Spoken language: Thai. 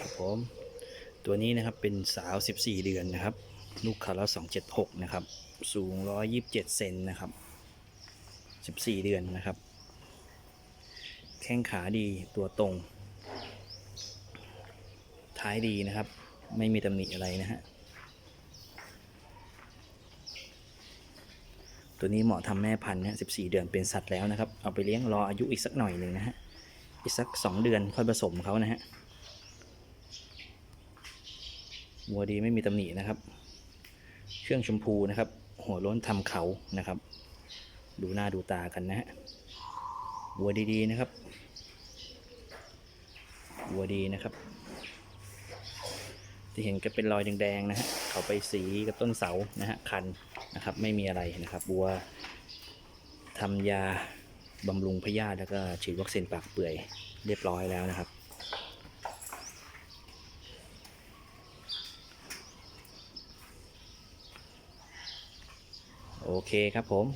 ครับผม ตัวนี้นะครับเป็นสาว 14 เดือนนะครับ ลูกคาร์ล276 นะครับ สูง 127 เซนนะครับ 14 เดือนนะครับ แข้งขาดีตัวตรง ท้ายดีนะครับ ไม่มีตำหนิอะไรนะฮะตัวนี้เหมาะทำแม่พันธุ์นะ14เดือนเป็นสัตว์แล้วนะครับ เอาไปเลี้ยงรออายุอีกสักหน่อยหนึ่งนะฮะ อีกสัก2เดือนค่อยผสมเขานะฮะ วัวดีไม่มีตำหนินะครับ เครื่องชมพูนะครับ หัวล้นทำเขานะครับ ดูหน้าดูตากันนะฮะวัวดีๆนะครับวัวดีนะครับที่เห็นก็เป็นรอยแดงๆนะฮะเขาไปสีกับต้นเสานะฮะคันนะครับ ไม่มีอะไรนะครับวัวทำยาบำรุงพยาธิแล้วก็ฉีดวัคซีนปากเปื่อยเรียบร้อยแล้วนะครับ โอเคครับผม